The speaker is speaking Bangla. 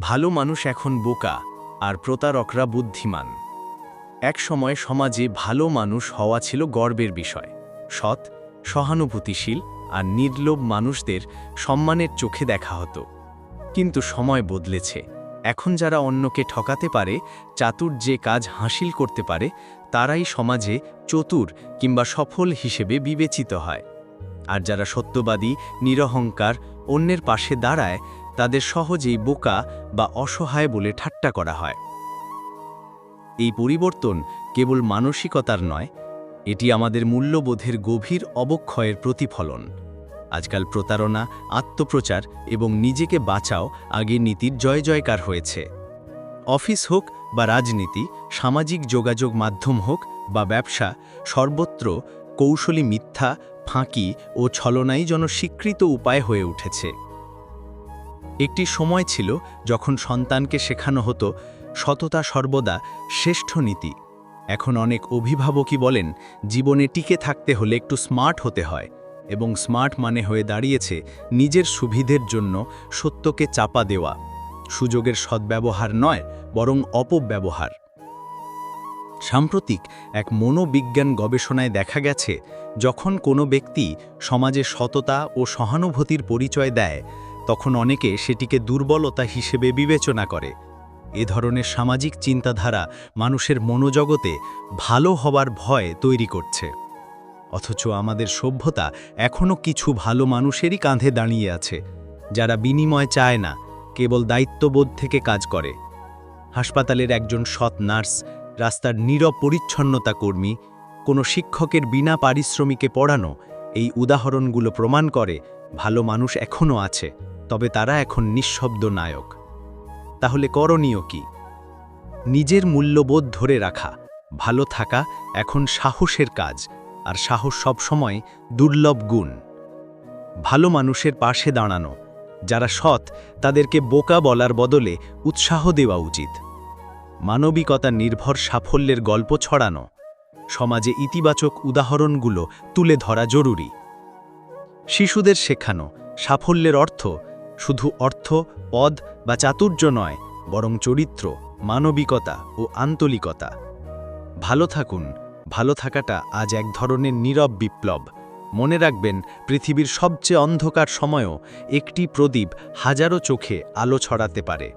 ভালো মানুষ এখন বোকা, আর প্রতারকরা বুদ্ধিমান। এক সময় সমাজে ভালো মানুষ হওয়া ছিল গর্বের বিষয়। সৎ, সহানুভূতিশীল, আর নির্লোভ মানুষদের সম্মানের চোখে দেখা হতো। কিন্তু সময় বদলেছে। এখন যারা অন্যকে ঠকাতে পারে, চাতুর যে কাজ হাসিল করতে পারে, তারাই সমাজে চতুর কিংবা সফল হিসেবে বিবেচিত হয়। আর যারা সত্যবাদী, নিরহংকার, অন্যের পাশে দাঁড়ায় তাদের সহজেই বোকা বা অসহায় বলে ঠাট্টা করা হয়। এই পরিবর্তন কেবল মানসিকতার নয়, এটি আমাদের মূল্যবোধের গভীর অবক্ষয়ের প্রতিফলন। আজকাল প্রতারণা, আত্মপ্রচার এবং নিজেকে বাঁচাও আগে নীতির জয় জয়কার হয়েছে। অফিস হোক বা রাজনীতি, সামাজিক যোগাযোগ মাধ্যম হোক বা ব্যবসা, সর্বত্র কৌশলী মিথ্যা, ফাঁকি ও ছলনাই যেন স্বীকৃত উপায় হয়ে উঠেছে। একটি সময় ছিল যখন সন্তানকে শেখানো হতো, সততা সর্বদা শ্রেষ্ঠ নীতি। এখন অনেক অভিভাবকই বলেন, জীবনে টিকে থাকতে হলে একটু স্মার্ট হতে হয় এবং স্মার্ট মানে হয়ে দাঁড়িয়েছে নিজের সুবিধের জন্য সত্যকে চাপা দেওয়া। সুযোগের সদ্ব্যবহার নয়, বরং অপব্যবহার। সাম্প্রতিক এক মনোবিজ্ঞান গবেষণায় দেখা গেছে, যখন কোনো ব্যক্তি সমাজে সততা ও সহানুভূতির পরিচয় দেয় তখন অনেকে সেটিকে দুর্বলতা হিসেবে বিবেচনা করে। এ ধরনের সামাজিক চিন্তাধারা মানুষের মনোজগতে ভালো হবার ভয় তৈরি করছে। অথচ আমাদের সভ্যতা এখনও কিছু ভালো মানুষেরই কাঁধে দাঁড়িয়ে আছে, যারা বিনিময় চায় না, কেবল দায়িত্ববোধ থেকে কাজ করে। হাসপাতালের একজন সৎ নার্স, রাস্তার নীরব পরিচ্ছন্নতা কর্মী, কোনো শিক্ষকের বিনা পারিশ্রমিকে পড়ানো, এই উদাহরণগুলো প্রমাণ করে ভালো মানুষ এখনও আছে। তবে তারা এখন নিঃশব্দ নায়ক। তাহলে করণীয় কি? নিজের মূল্যবোধ ধরে রাখা, ভালো থাকা এখন সাহসের কাজ, আর সাহস সবসময় দুর্লভ গুণ। ভালো মানুষের পাশে দাঁড়ানো, যারা সৎ, তাদেরকে বোকা বলার বদলে উৎসাহ দেওয়া উচিত। মানবিকতা নির্ভর সাফল্যের গল্প ছড়ানো, সমাজে ইতিবাচক উদাহরণগুলো তুলে ধরা জরুরি। শিশুদের শেখানো, সাফল্যের অর্থ শুধু অর্থ, পদ বা চাতুর্য নয়, বরং চরিত্র, মানবিকতা ও আন্তলিকতা ভালো থাকুন। ভালো থাকাটা আজ এক ধরনের নীরব বিপ্লব। মনে রাখবেন, পৃথিবীর সবচেয়ে অন্ধকার সময়ও একটি প্রদীপ হাজারো চোখে আলো ছড়াতে পারে।